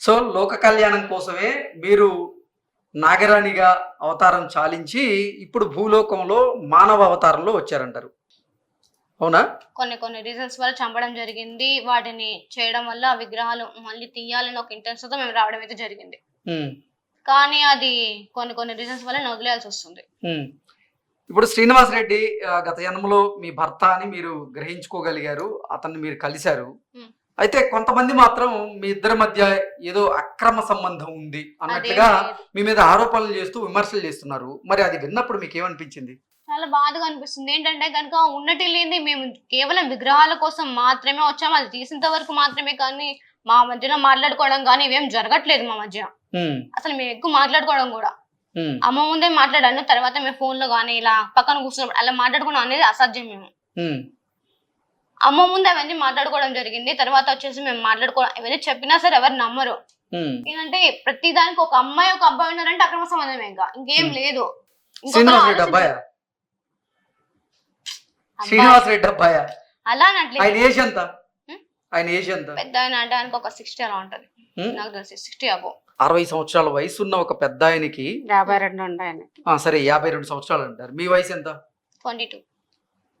So లోక కళ్యాణం కోసమే మీరు నాగరాణిగా అవతారం చాలించి ఇప్పుడు భూలోకంలో మానవ అవతారంలో వచ్చారంటారు. అవునా? కొన్ని కొన్ని రీజన్స్ వల్ల చంపడం జరిగింది. వాటిని చేయడం వల్ల ఆ విగ్రహాలు మళ్ళీ తీయాలని ఒక ఇంటెన్షన్తో మేము రావడం అయితే జరిగింది. కానీ అది కొన్ని కొన్ని రీజన్స్ వల్ల నేను వదిలేయాల్సి వస్తుంది. ఇప్పుడు శ్రీనివాస్ రెడ్డి గత జన్మలో మీ భర్త అని మీరు గ్రహించుకోగలిగారు. అతన్ని మీరు కలిశారు. అయితే కొంతమంది మాత్రం మీ ఇద్దరి మధ్య ఏదో అక్రమ సంబంధం ఉంది అన్నట్టుగా. మీ మీద ఆరోపణలు చేస్తూ విమర్శలు చేస్తున్నారు. మరి అది విన్నప్పుడు మీకు ఏమనిపించింది? చాలా బాధగా అనిపిస్తుంది. ఏంటంటే కనుక ఉన్నటి లేని మేము కేవలం విగ్రహాల కోసం మాత్రమే వచ్చాము అది తీసినంత వరకు మాత్రమే కానీ మా మధ్యలో మాట్లాడుకోవడం కానీ ఇవేం జరగట్లేదు మా మధ్య. అసలు మేము ఎక్కువ మాట్లాడుకోవడం కూడా. అమ్మ ముందే మాట్లాడాను. తర్వాత మేము ఫోన్లో కానీ ఇలా పక్కన కూర్చున్నప్పుడు అలా మాట్లాడుకోవడం అనేది అసాధ్యం మేము. అమ్మ ముందు అవన్నీ మాట్లాడుకోవడం జరిగింది. తర్వాత వచ్చేసి మేము మాట్లాడుకోవడం ఇవన్నీ చెప్పినా సరే ఎవరు నమ్మరు. ఏంటంటే ప్రతి దానికి ఒక అమ్మాయి ఒక అబ్బాయి ఉన్నారంటే అక్రమ సంబంధమే ఇంకా. ఇంకేం. లేదు. శ్రీనివాస్ రెడ్డి అబ్బాయా? అలా ఆయన ఏజ్ ఎంత? ఉమ్. ఆయన ఏజ్ ఎంత? పెద్ద ఆయన అంటే ఆయనకు ఒక సిక్స్టీ అలా ఉంటది. ఉమ్. నాకు తెలిసి సిక్స్టీ అబో అరవై సంవత్సరాల వయసు ఉన్న ఒక పెద్ద ఆయనకి యాభై రెండు సరే యాభై రెండు సంవత్సరాలు అంటారు. మీ వయసు ఎంత? Twenty two.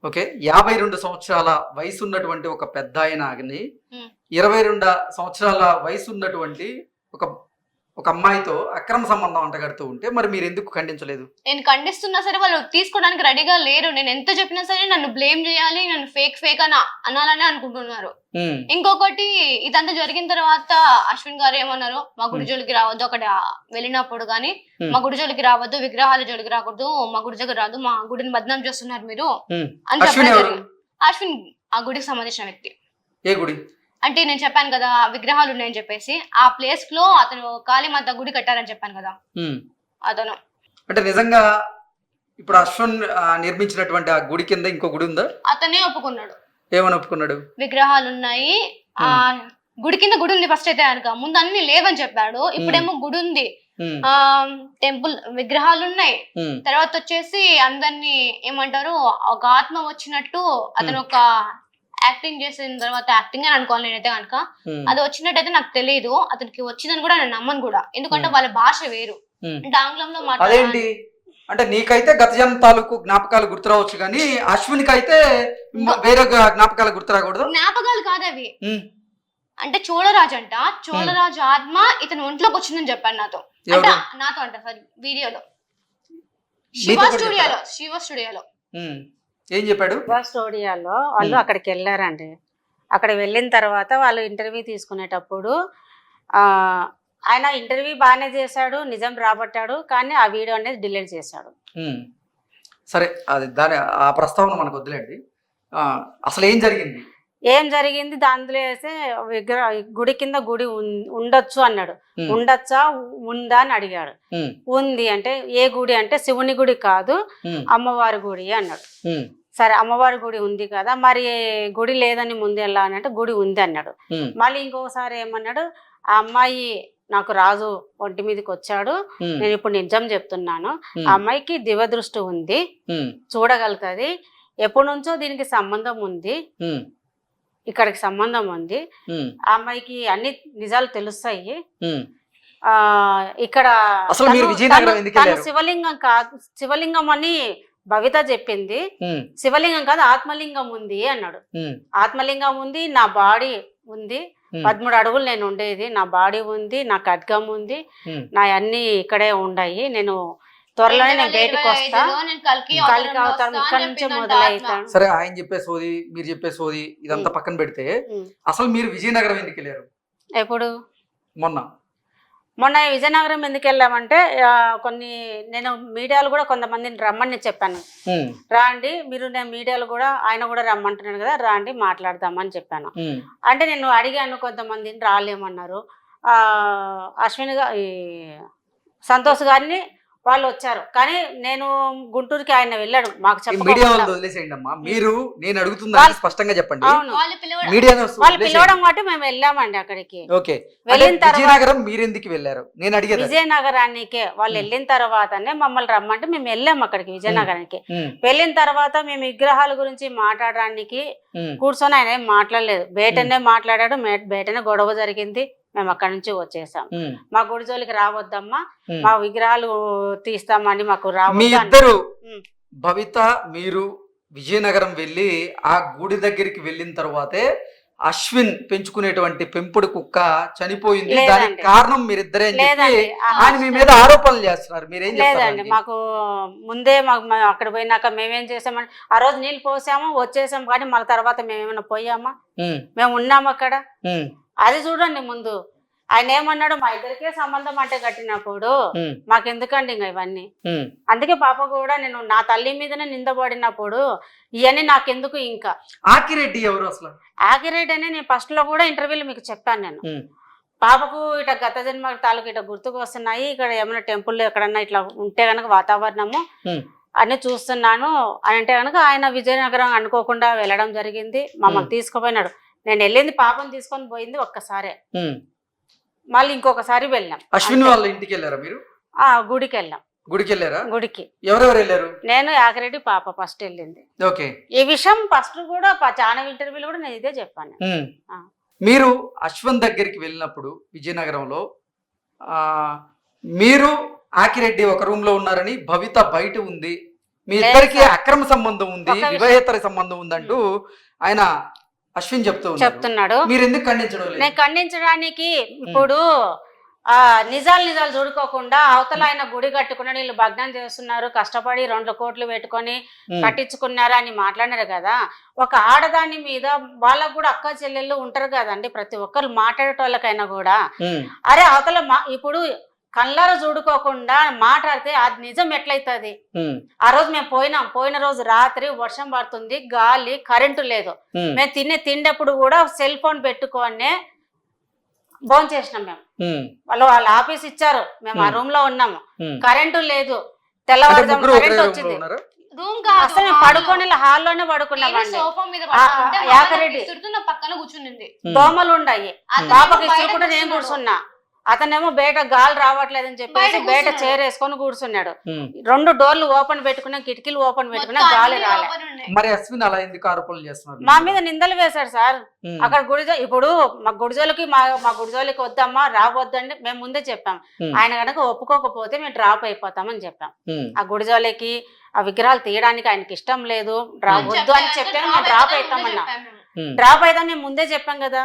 ఓకే యాభై రెండు సంవత్సరాల వయసు ఉన్నటువంటి ఒక పెద్ద ఆయనని ఉమ్. ఇరవై రెండు సంవత్సరాల వయసు ఉన్నటువంటి ఒక ఒక అమ్మాయితో అక్రమ సంబంధం అంటగడుతూ ఉంటే మరి మీరు ఎందుకు ఖండించలేదు నేను ఖండిస్తున్నా సరే వాళ్ళు తీసుకోవడానికి రెడీగా లేరు నేను ఎంత చెప్పినా సరే నన్ను బ్లేమ్ చేయాలి నన్ను ఫేక్ ఫేక్ అని అనాలని అనుకుంటున్నారు ఇంకొకటి ఇదంతా జరిగిన తర్వాత అశ్విన్ గారు ఏమన్నారు మా గుడి జోలికి రావద్దు అక్కడ వెళ్ళినప్పుడు కానీ Hmm. మా గుడి జోలికి రావద్దు విగ్రహాల జోలికి రాకూడదు మా గుడి దగ్గర రాదు మా గుడిని బదనాం చేస్తున్నారు మీరు. అని చెప్పడం? జరిగింది. అశ్విన్ ఆ గుడికి సంబంధించిన వ్యక్తి ఏ గుడి అంటే నేను చెప్పాను కదా విగ్రహాలు ఉన్నాయని చెప్పేసి ఆ ప్లేస్లో అతను కాళీమాత గుడి కట్టారని చెప్పాను కదా. అతను అంటే నిజంగా ఇప్పుడు అశ్వన్ ఆ, నిర్మించినటువంటి ఆ గుడి కింద ఇంకో గుడి ఉందా? అతనే ఒప్పుకున్నాడు. ఏమని ఒప్పుకున్నాడు? విగ్రహాలు ఉన్నాయి. ఆ గుడి కింద గుడి ఉంది ఫస్ట్ అయితే కనుక ముందు అన్ని లేవని చెప్పాడు. ఇప్పుడేమో గుడి ఉంది. ఆ టెంపుల్ విగ్రహాలు ఉన్నాయి. తర్వాత వచ్చేసి అందరినీ ఏమంటారు ఒక ఆత్మ వచ్చినట్టు అతను ఒక యాక్టింగ్ చేసిన తర్వాత యాక్టింగ్ అని అనుకోవాలి నేనైతే కనుక. అది వచ్చినట్టయితే నాకు తెలియదు అతనికి వచ్చిందని కూడా నేను నమ్మను కూడా. ఎందుకంటే. వాళ్ళ భాష వేరు. అంటే ఆంగ్లంలో మాట్లాడాలి. అంటే నీకైతే గత జన్మ తాలూకు జ్ఞాపకాలు గుర్తురావచ్చు కానీ అశ్వినికి అయితే వేరే జ్ఞాపకాలు గుర్తురాకూడదు. జ్ఞాపకాలు కాదు అవి. అంటే చోళరాజు అంట చోళరాజు ఆత్మ ఇతను ఒంట్లోకి వచ్చిందని చెప్పాను నాతో. అంటే నాతో అంట సారీ వీడియోలో. శివ స్టూడియోలో శివ స్టూడియోలో. ఏం చెప్పాడు? స్టూడియోలో వాళ్ళు. అక్కడికి వెళ్ళారండి. అక్కడ వెళ్ళిన తర్వాత వాళ్ళు ఇంటర్వ్యూ తీసుకునేటప్పుడు ఆయన ఇంటర్వ్యూ బాగానే చేశాడు నిజం రాబట్టాడు కానీ ఆ వీడియో అనేది డిలీట్ చేశాడు. సరే అది దాని ఆ ప్రస్తావన మనకు వద్దులేండి. అసలు ఏం జరిగింది? ఏం జరిగింది? దాంట్లో వేస్తే విగ్రహ గుడి కింద గుడి ఉండొచ్చు అన్నాడు. ఉండొచ్చా? ఉందా అని అడిగాడు. ఉంది అంటే ఏ గుడి అంటే శివుని గుడి కాదు అమ్మవారి గుడి అన్నాడు. సరే అమ్మవారి గుడి ఉంది కదా మరి గుడి లేదని ముందు ఎలా అంటే గుడి ఉంది అన్నాడు. మళ్ళీ ఇంకొకసారి ఏమన్నాడు? ఆ అమ్మాయి నాకు రాజు ఒంటి మీదకి వచ్చాడు నేను ఇప్పుడు నిజం చెప్తున్నాను. ఆ అమ్మాయికి దివదృష్టి ఉంది చూడగలుగుతుంది. ఎప్పటి నుంచో దీనికి సంబంధం ఉంది. ఇక్కడికి సంబంధం ఉంది. ఆ అమ్మాయికి అన్ని నిజాలు తెలుస్తాయి. ఆ ఇక్కడ అసలు మీరు తను- విజయనగరం? శివలింగం కాదు శివలింగం అని భవిత చెప్పింది. శివలింగం కాదు ఆత్మలింగం ఉంది అన్నాడు. ఆత్మలింగం ఉంది నా బాడీ ఉంది. పదమూడు అడుగులు నేను ఉండేది. నా బాడీ ఉంది నా ఖడ్గం ఉంది. నా అన్ని ఇక్కడే ఉన్నాయి నేను త్వరలోనే నేను బయటకు వస్తా. నేను కలికి కలికి అవతారం ఇక్కడ నుంచే మొదలవుతాను సరే ఆయన చెప్పే సోది మీరు చెప్పే సోది ఇదంతా పక్కన పెడితే. అసలు మీరు విజయనగరం ఎందుకు వెళ్ళారు? ఎప్పుడు? మొన్న. మొన్న విజయనగరం ఎందుకు వెళ్ళామంటే కొన్ని నేను మీడియాలో కూడా కొంతమందిని రమ్మని చెప్పాను. రాండి మీరు నేను మీడియాలో కూడా ఆయన కూడా రమ్మంటున్నాడు కదా రాండి మాట్లాడదామని చెప్పాను. అంటే నేను అడిగాను కొంతమందిని రాలేమన్నారు. ఆ, అశ్విని గా ఈ సంతోష్ గారిని వాళ్ళు వచ్చారు కానీ నేను గుంటూరుకి ఆయన వెళ్ళాడు. మాకు మీడియా వాళ్ళు వదిలేసేయండి అమ్మా. మీరు నేను అడుగుతుందని వాళ్ళు- స్పష్టంగా చెప్పండి. వాళ్ళు పిలవడం మేము వెళ్ళామండి అక్కడికి. ఓకే. వెళ్ళిన తర్వాత విజయనగరం మీరు ఎందుకు వెళ్ళారు? నేను అడిగేది అది. విజయనగరానికే వాళ్ళు. వెళ్ళిన తర్వాతనే మమ్మల్ని రమ్మంటే మేము వెళ్ళాం అక్కడికి విజయనగరానికి. వెళ్ళిన తర్వాత మేము విగ్రహాల గురించి మాట్లాడడానికి కూర్చొని ఆయన ఏం మాట్లాడలేదు. బయటనే మాట్లాడాడు. బయటనే గొడవ జరిగింది. మేము అక్కడి నుంచి వచ్చేసాం. మా గుడి జోలికి రావద్దమ్మా. మా విగ్రహాలు తీస్తామని మాకు రావద్దు. భవిత మీరు విజయనగరం వెళ్ళి ఆ గుడి దగ్గరికి వెళ్ళిన తర్వాతే అశ్విన్ పెంచుకునేటువంటి పెంపుడు కుక్క చనిపోయింది. దానికి కారణం మీరిద్దరే ఆయన మీ మీద ఆరోపణలు చేస్తున్నారు. మీరేం లేదండి. మాకు ముందే మాకు అక్కడ పోయినాక మేమేం చేసామని ఆ రోజు నీళ్ళు పోసాము వచ్చేసాం కానీ మళ్ళీ తర్వాత మేము ఏమైనా పోయామా? మేము ఉన్నాము అక్కడ. అది చూడండి ముందు. ఆయన ఏమన్నాడు మా ఇద్దరికే సంబంధం అంటే కట్టినప్పుడు మాకెందుకండి ఇంకా ఇవన్నీ? అందుకే పాప కూడా నేను నా తల్లి మీదనే నిందపడినప్పుడు ఇవన్నీ నాకెందుకు ఇంకా? ఆకిరెడ్డి ఎవరు అసలు? యాక్యురేట్ అని నేను ఫస్ట్లో కూడా ఇంటర్వ్యూలో మీకు చెప్పాను నేను. పాపకు ఇట గత జన్మ తాలూకు ఇట గుర్తుకు వస్తున్నాయి ఇక్కడ ఏమైనా టెంపుల్ ఎక్కడన్నా ఇట్లా ఉంటే కనుక వాతావరణము. అన్ని చూస్తున్నాను అని అంటే కనుక ఆయన విజయనగరం అనుకోకుండా వెళ్ళడం జరిగింది. మమ్మల్ని. తీసుకుపోయినాడు. నేను వెళ్ళింది పాపం తీసుకొని పోయింది ఒక్కసారే. మళ్ళీ ఇంకొకసారి వెళ్ళాం. అశ్విన్. వాళ్ళ ఇంటికి వెళ్ళారా మీరు? ఆ గుడికి వెళ్ళాం. గుడికి వెళ్ళారా? గుడికి. ఎవరెవరు వెళ్ళారు? నేను యాకరెడ్డి పాప ఫస్ట్ వెళ్ళింది. ఓకే. ఈ విషయం ఫస్ట్ కూడా చాలా ఇంటర్వ్యూలో కూడా నేను ఇదే చెప్పాను. మీరు అశ్వన్ దగ్గరికి వెళ్ళినప్పుడు విజయనగరంలో ఆ, మీరు ఆకిరెడ్డి ఒక రూమ్లో ఉన్నారని భవిత బయట ఉంది. మీ ఇద్దరికి. అక్రమ సంబంధం ఉంది వివాహేతర సంబంధం ఉందంటూ ఆయన అశ్విన్ చెప్తూ చెప్తున్నాడు. మీరు ఎందుకు ఖండించడం నేను ఖండించడానికి ఇప్పుడు ఆ నిజాలు నిజాలు చూడుకోకుండా అవతల ఆయన గుడి కట్టుకుని వీళ్ళు భగ్నం చేస్తున్నారు కష్టపడి రెండు కోట్లు పెట్టుకొని కట్టించుకున్నారు అని మాట్లాడారు కదా. ఒక ఆడదాని మీద వాళ్ళకు కూడా అక్క చెల్లెళ్ళు ఉంటారు కదండి ప్రతి ఒక్కరు మాట్లాడేటోళ్ళకైనా కూడా. అరే అవతల మా ఇప్పుడు కళ్ళార చూడుకోకుండా మాట్లాడితే అది నిజం ఎట్లయితుంది? ఆ రోజు మేము పోయినాం. పోయిన రోజు రాత్రి వర్షం పడుతుంది గాలి కరెంటు లేదు. మేము తినే తిండప్పుడు కూడా సెల్ ఫోన్ పెట్టుకొని భోజనం చేసినాం మేము. వాళ్ళు వాళ్ళ ఆఫీస్ ఇచ్చారు. మేము ఆ. రూమ్లో ఉన్నాము. కరెంటు లేదు. తెల్లవారుజాము కరెంట్ వచ్చింది. ఉన్నారా? రూమ్ కాదు అసలు మేము పడుకొని హాల్లోనే పడుకున్నామండి సోఫా మీద యాకరెడ్డి. పక్కన కూర్చునింది దోమలు ఉన్నాయి పాపకి కూడా నేను. కూర్చున్నా. అతనేమో బయట గాలి రావట్లేదని చెప్పేసి బయట కూర్చున్నాడు. చైర్ వేసుకొని కూర్చున్నాడు. రెండు డోర్లు ఓపెన్ పెట్టుకున్నా కిటికీలు ఓపెన్ పెట్టుకున్నా గాలి అన్ని రాలే. open ఉన్నాయి. మరి అశ్విన్ అలా ఎందుకు ఆరోపణలు చేస్తున్నారు? మా మీద నిందలు వేశాడు సార్. అక్కడ గుడిజో ఇప్పుడు మా గుడిజోలకి మా మా గుడిజోలకి వద్దమ్మా రావద్దండి మేము ముందే చెప్పాం. ఆయన కనుక ఒప్పుకోకపోతే మేము డ్రాప్ అయిపోతామని చెప్పాం. ఆ గుడిజోలకి ఆ విగ్రహాలు తీయడానికి ఆయనకి ఇష్టం లేదు రావద్దు అని చెప్పాను, మేము డ్రాప్ అవుతామన్నా డ్రాప్ అయితే మేము ముందే చెప్పాం కదా.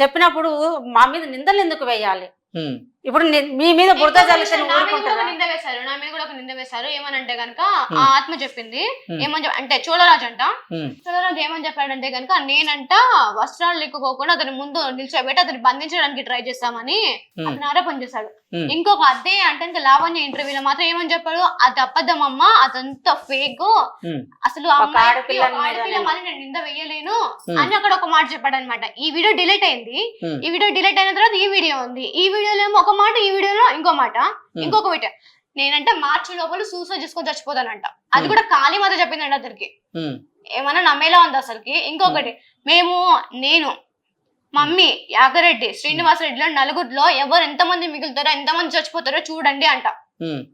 చెప్పినప్పుడు మా మీద నిందలు ఎందుకు వేయాలి? ఉమ్, ఇప్పుడు ని- మీ మీద బురద ఇంకొక చల్లితే విషయం, నువ్వు నా మీద కూడా ఊరుకుంటారా ఒక నింద వేశారు. నా మీద కూడా ఒక నింద వేశారు. ఏమనంటే గనక. ఆ ఆత్మ చెప్పింది. ఏమని చెప్- అంటే చోళరాజు అంట. ఉమ్, చోళరాజు ఏమని చెప్పాడంటే గనక నేనంట వస్త్రాలు లేకపోకుండా అతని ముందు నిల్చోబెట్టి అతన్ని బంధించడానికి ట్రై చేస్తామని ఉమ్, అతను ఆరోపణ చేశాడు. ఉమ్, ఇంకొక అదే అంటే ఇంకా లావణ్య ఇంటర్వ్యూలో మాత్రం ఏమని చెప్పాడు? అది అబద్ధం అమ్మ అదంతా ఫేక్ ఉమ్, అసలు ఆ ఒక అమ్మాయికి ఆడపిల్ల ఒక మీద ఆడపిల్ల నేను- మరి నేను నింద వేయలేను ఉమ్, అని అక్కడ ఒక మాట చెప్పాడు అనమాట ఈ వీడియో డిలీట్ అయింది. ఉమ్, ఈ వీడియో డిలీట్ అయిన తర్వాత ఈ వీడియో ఉంది. ఈ వీడియోలో ఏమో ఒక మాట ఈ వీడియోలో ఇంకో మాట. ఇంకొక వీడియో నేనంటే మార్చి లోపల సూసైడ్ చేసుకొని చచ్చిపోతానంట. అది Hmm. కూడా ఖాళీ మాత చెప్పిందంట అతనికి. ఉమ్, ఏమన్నా నమ్మేలా ఉంది అసలుకి? ఇంకొకటి మేము నేను మమ్మీ యాగరెడ్డి శ్రీనివాసరెడ్డిలో నలుగురిలో ఎవరు ఎంతమంది మిగులుతారో ఎంతమంది చచ్చిపోతారో చూడండి అంట.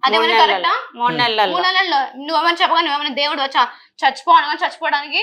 అదేమైనా మూడు కరెక్టా మూడు నెలల్లో. మూడు నెలల్లో. నువ్వేమన్నా చెప్పగా నువ్వేమైనా దేవుడు వచ్చా? చచ్చిపోవడం చచ్చిపోవడానికి?